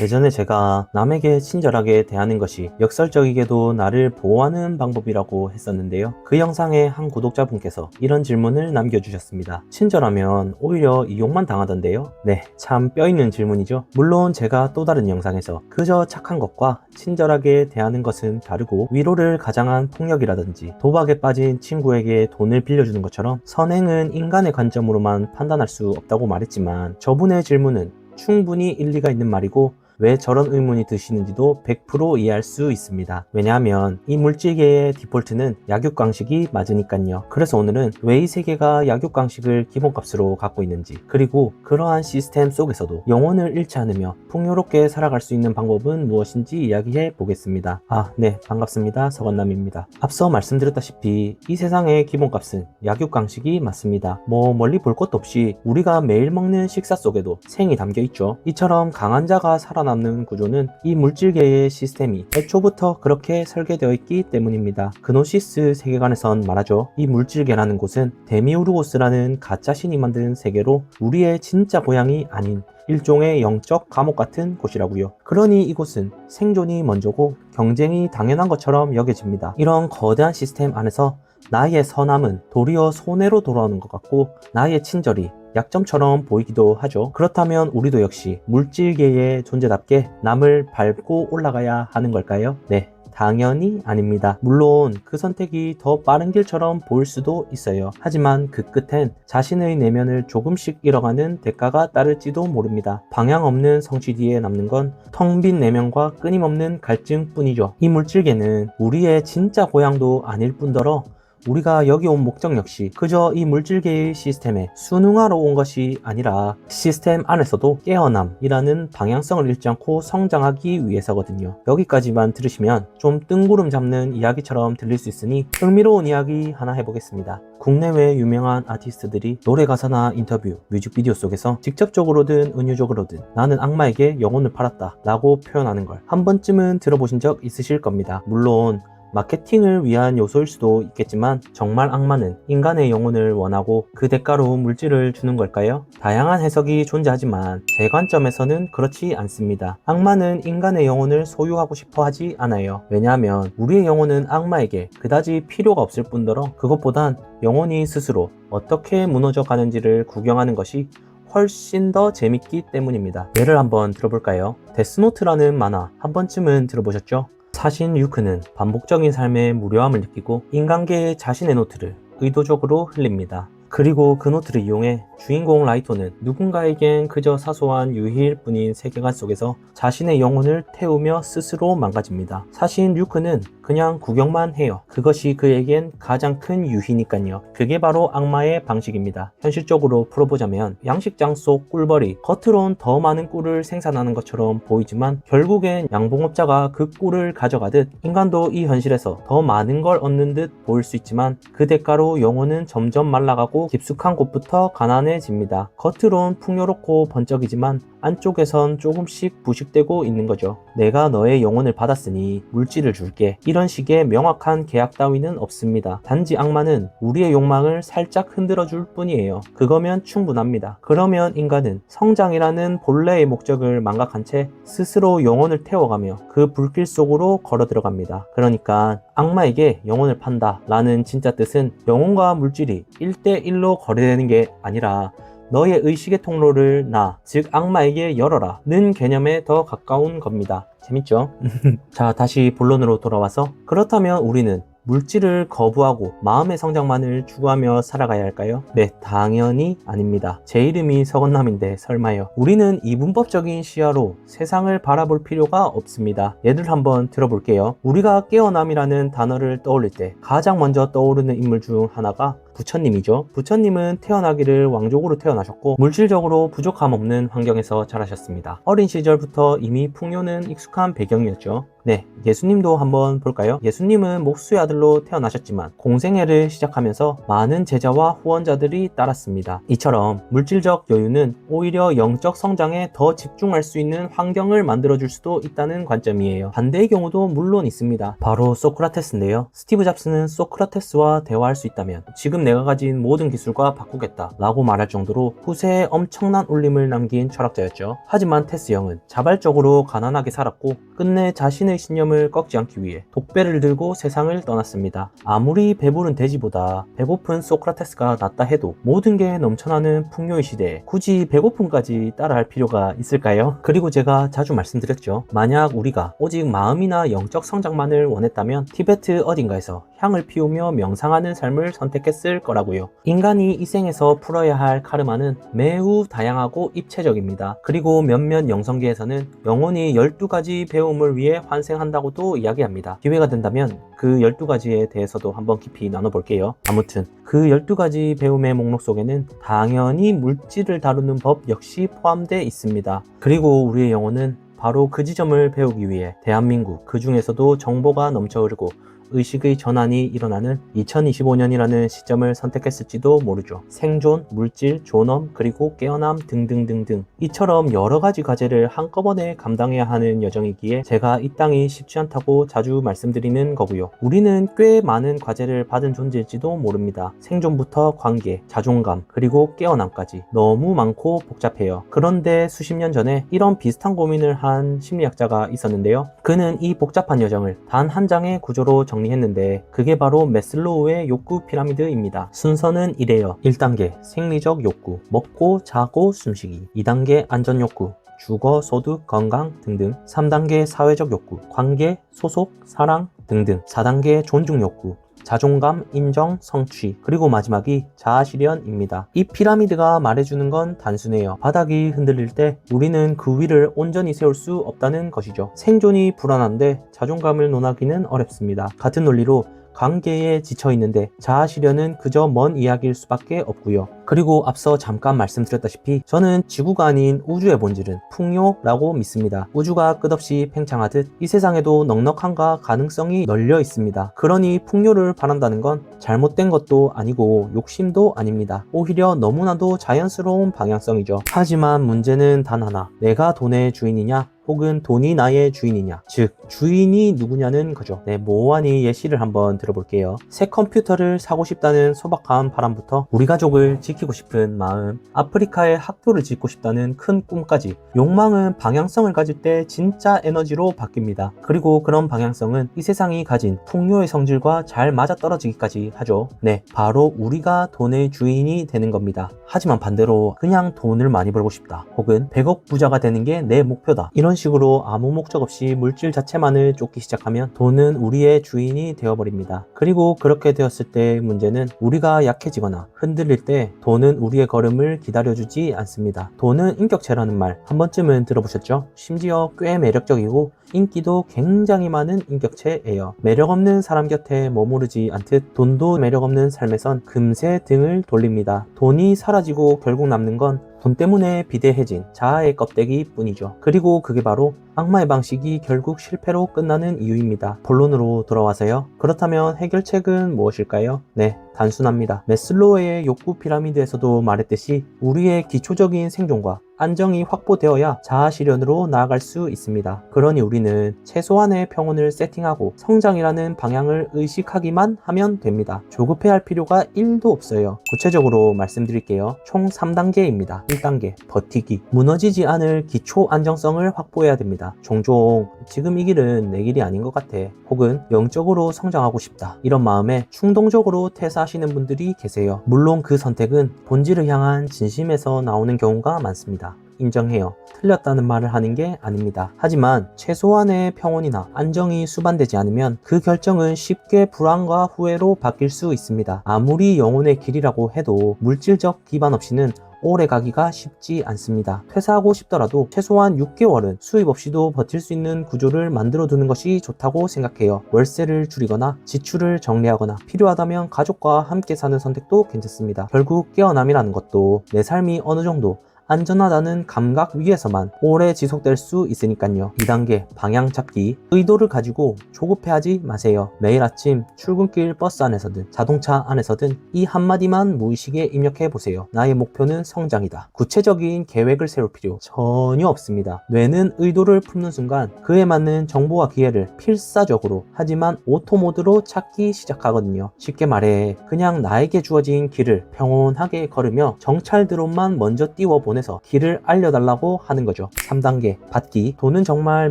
예전에 제가 남에게 친절하게 대하는 것이 역설적이게도 나를 보호하는 방법이라고 했었는데요. 그 영상에 한 구독자분께서 이런 질문을 남겨주셨습니다. 친절하면 오히려 이용만 당하던데요? 네, 참 뼈있는 질문이죠. 물론 제가 또 다른 영상에서 그저 착한 것과 친절하게 대하는 것은 다르고 위로를 가장한 폭력이라든지 도박에 빠진 친구에게 돈을 빌려주는 것처럼 선행은 인간의 관점으로만 판단할 수 없다고 말했지만 저분의 질문은 충분히 일리가 있는 말이고 왜 저런 의문이 드시는지도 100% 이해할 수 있습니다. 왜냐하면 이 물질계의 디폴트는 약육강식이 맞으니까요. 그래서 오늘은 왜 이 세계가 약육강식을 기본값으로 갖고 있는지 그리고 그러한 시스템 속에서도 영혼을 잃지 않으며 풍요롭게 살아갈 수 있는 방법은 무엇인지 이야기해 보겠습니다. 아, 네, 반갑습니다. 서건남입니다. 앞서 말씀드렸다시피 이 세상의 기본값은 약육강식이 맞습니다. 뭐 멀리 볼 것도 없이 우리가 매일 먹는 식사 속에도 생이 담겨 있죠. 이처럼 강한 자가 살아 남는 구조는 이 물질계의 시스템이 애초부터 그렇게 설계되어 있기 때문입니다. 그노시스 세계관에선 말하죠. 이 물질계라는 곳은 데미우르고스라는 가짜 신이 만든 세계로 우리의 진짜 고향이 아닌 일종의 영적 감옥 같은 곳이라고요. 그러니 이곳은 생존이 먼저고 경쟁이 당연한 것처럼 여겨집니다. 이런 거대한 시스템 안에서 나의 선함은 도리어 손해로 돌아오는 것 같고 나의 친절이 약점처럼 보이기도 하죠. 그렇다면 우리도 역시 물질계의 존재답게 남을 밟고 올라가야 하는 걸까요? 네. 당연히 아닙니다. 물론 그 선택이 더 빠른 길처럼 보일 수도 있어요. 하지만 그 끝엔 자신의 내면을 조금씩 잃어가는 대가가 따를지도 모릅니다. 방향 없는 성취 뒤에 남는 건 텅 빈 내면과 끊임없는 갈증 뿐이죠. 이 물질계는 우리의 진짜 고향도 아닐 뿐더러 우리가 여기 온 목적 역시 그저 이 물질계의 시스템에 순응하러 온 것이 아니라 시스템 안에서도 깨어남이라는 방향성을 잃지 않고 성장하기 위해서거든요. 여기까지만 들으시면 좀 뜬구름 잡는 이야기처럼 들릴 수 있으니 흥미로운 이야기 하나 해보겠습니다. 국내외 유명한 아티스트들이 노래 가사나 인터뷰, 뮤직비디오 속에서 직접적으로든 은유적으로든 나는 악마에게 영혼을 팔았다 라고 표현하는 걸 한 번쯤은 들어보신 적 있으실 겁니다. 물론 마케팅을 위한 요소일 수도 있겠지만 정말 악마는 인간의 영혼을 원하고 그 대가로 물질을 주는 걸까요? 다양한 해석이 존재하지만 제 관점에서는 그렇지 않습니다. 악마는 인간의 영혼을 소유하고 싶어 하지 않아요. 왜냐하면 우리의 영혼은 악마에게 그다지 필요가 없을 뿐더러 그것보단 영혼이 스스로 어떻게 무너져 가는지를 구경하는 것이 훨씬 더 재밌기 때문입니다. 예를 한번 들어볼까요? 데스노트라는 만화 한 번쯤은 들어보셨죠? 사신 유크는 반복적인 삶의 무료함을 느끼고 인간계의 자신의 노트를 의도적으로 흘립니다. 그리고 그 노트를 이용해 주인공 라이토는 누군가에겐 그저 사소한 유희일 뿐인 세계관 속에서 자신의 영혼을 태우며 스스로 망가집니다. 사신 류크는 그냥 구경만 해요. 그것이 그에겐 가장 큰 유희니까요. 그게 바로 악마의 방식입니다. 현실적으로 풀어보자면 양식장 속 꿀벌이 겉으론 더 많은 꿀을 생산하는 것처럼 보이지만 결국엔 양봉업자가 그 꿀을 가져가듯 인간도 이 현실에서 더 많은 걸 얻는 듯 보일 수 있지만 그 대가로 영혼은 점점 말라가고 깊숙한 곳부터 가난해집니다. 겉으론 풍요롭고 번쩍이지만 안쪽에선 조금씩 부식되고 있는 거죠. 내가 너의 영혼을 받았으니 물질을 줄게. 이런 식의 명확한 계약 따위는 없습니다. 단지 악마는 우리의 욕망을 살짝 흔들어 줄 뿐이에요. 그거면 충분합니다. 그러면 인간은 성장이라는 본래의 목적을 망각한 채 스스로 영혼을 태워가며 그 불길 속으로 걸어 들어갑니다. 그러니까 악마에게 영혼을 판다 라는 진짜 뜻은 영혼과 물질이 1대1로 거래되는 게 아니라 너의 의식의 통로를 나, 즉 악마에게 열어라 는 개념에 더 가까운 겁니다. 재밌죠? 자, 다시 본론으로 돌아와서 그렇다면 우리는 물질을 거부하고 마음의 성장만을 추구하며 살아가야 할까요? 네, 당연히 아닙니다. 제 이름이 서건남인데 설마요. 우리는 이분법적인 시야로 세상을 바라볼 필요가 없습니다. 예를 한번 들어볼게요. 우리가 깨어남이라는 단어를 떠올릴 때 가장 먼저 떠오르는 인물 중 하나가 부처님이죠. 부처님은 태어나기를 왕족으로 태어나셨고 물질적으로 부족함 없는 환경에서 자라셨습니다. 어린 시절부터 이미 풍요는 익숙한 배경이었죠. 네, 예수님도 한번 볼까요? 예수님은 목수의 아들로 태어나셨지만 공생애를 시작하면서 많은 제자와 후원자들이 따랐습니다. 이처럼 물질적 여유는 오히려 영적 성장에 더 집중할 수 있는 환경을 만들어줄 수도 있다는 관점이에요. 반대의 경우도 물론 있습니다. 바로 소크라테스인데요. 스티브 잡스는 소크라테스와 대화할 수 있다면 지금 지금 내가 가진 모든 기술과 바꾸겠다 라고 말할 정도로 후세에 엄청난 울림을 남긴 철학자였죠. 하지만 테스 형은 자발적으로 가난하게 살았고 끝내 자신의 신념을 꺾지 않기 위해 독배를 들고 세상을 떠났습니다. 아무리 배부른 돼지보다 배고픈 소크라테스가 낫다 해도 모든 게 넘쳐나는 풍요의 시대에 굳이 배고픔까지 따라할 필요가 있을까요? 그리고 제가 자주 말씀드렸죠. 만약 우리가 오직 마음이나 영적 성장만을 원했다면 티베트 어딘가에서 향을 피우며 명상하는 삶을 선택했을 거라고요. 인간이 이 생에서 풀어야 할 카르마는 매우 다양하고 입체적입니다. 그리고 몇몇 영성계에서는 영혼이 12가지 배움을 위해 환생한다고도 이야기합니다. 기회가 된다면 그 12가지에 대해서도 한번 깊이 나눠볼게요. 아무튼 그 12가지 배움의 목록 속에는 당연히 물질을 다루는 법 역시 포함되어 있습니다. 그리고 우리의 영혼은 바로 그 지점을 배우기 위해 대한민국 그 중에서도 정보가 넘쳐 흐르고 의식의 전환이 일어나는 2025년이라는 시점을 선택했을지도 모르죠. 생존, 물질, 존엄, 그리고 깨어남 등등등등 이처럼 여러 가지 과제를 한꺼번에 감당해야 하는 여정이기에 제가 이 땅이 쉽지 않다고 자주 말씀드리는 거고요. 우리는 꽤 많은 과제를 받은 존재일지도 모릅니다. 생존부터 관계, 자존감, 그리고 깨어남까지 너무 많고 복잡해요. 그런데 수십 년 전에 이런 비슷한 고민을 한 심리학자가 있었는데요. 그는 이 복잡한 여정을 단 한 장의 구조로 정리했는데 그게 바로 메슬로우의 욕구 피라미드입니다. 순서는 이래요. 1단계 생리적 욕구, 먹고 자고 숨쉬기. 2단계 안전 욕구, 주거, 소득, 건강 등등 3단계 사회적 욕구, 관계, 소속, 사랑 등등 4단계 존중 욕구, 자존감, 인정, 성취, 그리고 마지막이 자아실현입니다. 이 피라미드가 말해주는 건 단순해요. 바닥이 흔들릴 때 우리는 그 위를 온전히 세울 수 없다는 것이죠. 생존이 불안한데 자존감을 논하기는 어렵습니다. 같은 논리로 관계에 지쳐 있는데 자아 실현은 그저 먼 이야기일 수밖에 없고요. 그리고 앞서 잠깐 말씀드렸다시피 저는 지구가 아닌 우주의 본질은 풍요라고 믿습니다. 우주가 끝없이 팽창하듯 이 세상에도 넉넉함과 가능성이 널려 있습니다. 그러니 풍요를 바란다는 건 잘못된 것도 아니고 욕심도 아닙니다. 오히려 너무나도 자연스러운 방향성이죠. 하지만 문제는 단 하나. 내가 돈의 주인이냐? 혹은 돈이 나의 주인이냐 즉 주인이 누구냐는 거죠 네 모호하니 예시를 한번 들어볼게요 새 컴퓨터를 사고 싶다는 소박한 바람부터 우리 가족을 지 키고 싶은 마음 아프리카에 학교를 짓고 싶다는 큰 꿈까지 욕망은 방향성을 가질 때 진짜 에너지로 바뀝니다. 그리고 그런 방향성은 이 세상이 가진 풍요의 성질과 잘 맞아떨어지기까지 하죠. 네 바로 우리가 돈의 주인이 되는 겁니다. 하지만 반대로 그냥 돈을 많이 벌고 싶다 혹은 100억 부자가 되는 게 내 목표다 이런 식으로 아무 목적 없이 물질 자체만을 쫓기 시작하면 돈은 우리의 주인이 되어버립니다. 그리고 그렇게 되었을 때 문제는 우리가 약해지거나 흔들릴 때 돈은 우리의 걸음을 기다려주지 않습니다. 돈은 인격체라는 말 한 번쯤은 들어보셨죠? 심지어 꽤 매력적이고 인기도 굉장히 많은 인격체예요. 매력 없는 사람 곁에 머무르지 않듯 돈도 매력 없는 삶에선 금세 등을 돌립니다. 돈이 사라지고 결국 남는 건 돈 때문에 비대해진 자아의 껍데기 뿐이죠. 그리고 그게 바로 악마의 방식이 결국 실패로 끝나는 이유입니다. 본론으로 돌아와서요. 그렇다면 해결책은 무엇일까요? 네, 단순합니다. 메슬로의 욕구 피라미드에서도 말했듯이 우리의 기초적인 생존과 안정이 확보되어야 자아 실현으로 나아갈 수 있습니다. 그러니 우리는 최소한의 평온을 세팅하고 성장이라는 방향을 의식하기만 하면 됩니다. 조급해 할 필요가 1도 없어요. 구체적으로 말씀드릴게요. 총 3단계입니다. 1단계 버티기. 무너지지 않을 기초 안정성을 확보해야 됩니다. 종종 지금 이 길은 내 길이 아닌 것 같아. 혹은 영적으로 성장하고 싶다. 이런 마음에 충동적으로 퇴사하시는 분들이 계세요. 물론 그 선택은 본질을 향한 진심에서 나오는 경우가 많습니다. 인정해요. 틀렸다는 말을 하는 게 아닙니다. 하지만 최소한의 평온이나 안정이 수반되지 않으면 그 결정은 쉽게 불안과 후회로 바뀔 수 있습니다. 아무리 영혼의 길이라고 해도 물질적 기반 없이는 오래 가기가 쉽지 않습니다. 퇴사하고 싶더라도 최소한 6개월은 수입 없이도 버틸 수 있는 구조를 만들어 두는 것이 좋다고 생각해요. 월세를 줄이거나 지출을 정리하거나 필요하다면 가족과 함께 사는 선택도 괜찮습니다. 결국 깨어남이라는 것도 내 삶이 어느 정도 안전하다는 감각 위에서만 오래 지속될 수 있으니까요. 2단계 방향 잡기 의도를 가지고 조급해하지 마세요. 매일 아침 출근길 버스 안에서든 자동차 안에서든 이 한마디만 무의식에 입력해 보세요. 나의 목표는 성장이다. 구체적인 계획을 세울 필요 전혀 없습니다. 뇌는 의도를 품는 순간 그에 맞는 정보와 기회를 필사적으로 하지만 오토 모드로 찾기 시작하거든요. 쉽게 말해 그냥 나에게 주어진 길을 평온하게 걸으며 정찰 드론만 먼저 띄워 보 내서 길을 알려달라고 하는 거죠. 3단계 받기 돈은 정말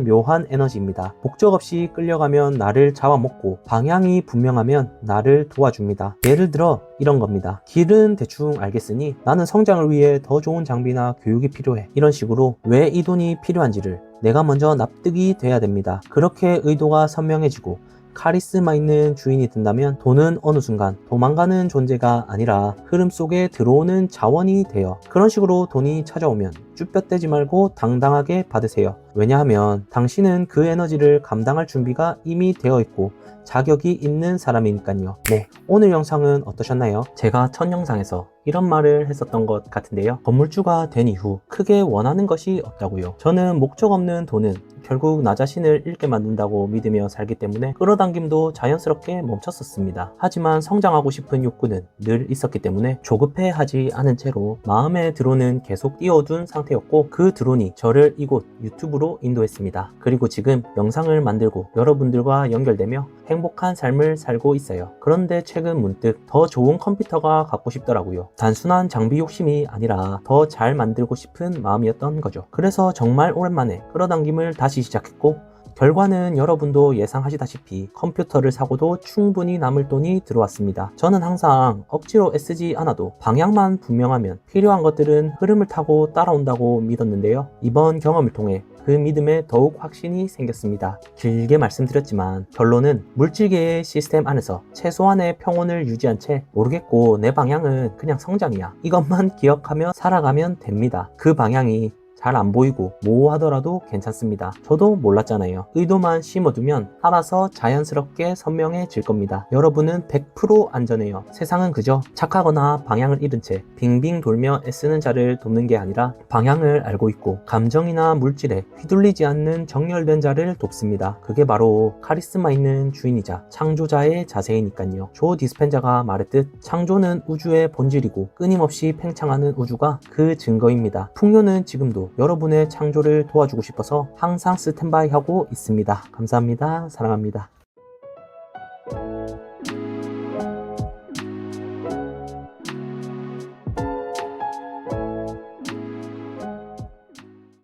묘한 에너지입니다. 목적 없이 끌려가면 나를 잡아먹고 방향이 분명하면 나를 도와줍니다. 예를 들어 이런 겁니다. 길은 대충 알겠으니 나는 성장을 위해 더 좋은 장비나 교육이 필요해. 이런 식으로 왜 이 돈이 필요한지를 내가 먼저 납득이 돼야 됩니다. 그렇게 의도가 선명해지고 카리스마 있는 주인이 된다면 돈은 어느 순간 도망가는 존재가 아니라 흐름 속에 들어오는 자원이 되어 그런 식으로 돈이 찾아오면 쭈뼛대지 말고 당당하게 받으세요. 왜냐하면 당신은 그 에너지를 감당할 준비가 이미 되어 있고 자격이 있는 사람이니까요. 네, 오늘 영상은 어떠셨나요? 제가 첫 영상에서 이런 말을 했었던 것 같은데요. 건물주가 된 이후 크게 원하는 것이 없다고요. 저는 목적 없는 돈은 결국 나 자신을 잃게 만든다고 믿으며 살기 때문에 끌어당김도 자연스럽게 멈췄었습니다. 하지만 성장하고 싶은 욕구는 늘 있었기 때문에 조급해 하지 않은 채로 마음의 드론은 계속 띄워둔 상태였고 그 드론이 저를 이곳 유튜브로 인도했습니다. 그리고 지금 영상을 만들고 여러분들과 연결되며 행복한 삶을 살고 있어요. 그런데 최근 문득 더 좋은 컴퓨터가 갖고 싶더라고요. 단순한 장비 욕심이 아니라 더 잘 만들고 싶은 마음이었던 거죠. 그래서 정말 오랜만에 끌어당김을 다시 시작했고 결과는 여러분도 예상하시다시피 컴퓨터를 사고도 충분히 남을 돈이 들어왔습니다. 저는 항상 억지로 애쓰지 않아도 방향만 분명하면 필요한 것들은 흐름을 타고 따라온다고 믿었는데요. 이번 경험을 통해 그 믿음에 더욱 확신이 생겼습니다. 길게 말씀드렸지만 결론은 물질계의 시스템 안에서 최소한의 평온을 유지한 채 모르겠고 내 방향은 그냥 성장이야. 이것만 기억하며 살아가면 됩니다. 그 방향이 잘 안 보이고 모호하더라도 괜찮습니다. 저도 몰랐잖아요. 의도만 심어두면 알아서 자연스럽게 선명해질 겁니다. 여러분은 100% 안전해요. 세상은 그저 착하거나 방향을 잃은 채 빙빙 돌며 애쓰는 자를 돕는 게 아니라 방향을 알고 있고 감정이나 물질에 휘둘리지 않는 정열된 자를 돕습니다. 그게 바로 카리스마 있는 주인이자 창조자의 자세이니까요. 조 디스펜자가 말했듯 창조는 우주의 본질이고 끊임없이 팽창하는 우주가 그 증거입니다. 풍요는 지금도 여러분의 창조를 도와주고 싶어서 항상 스탠바이 하고 있습니다. 감사합니다. 사랑합니다.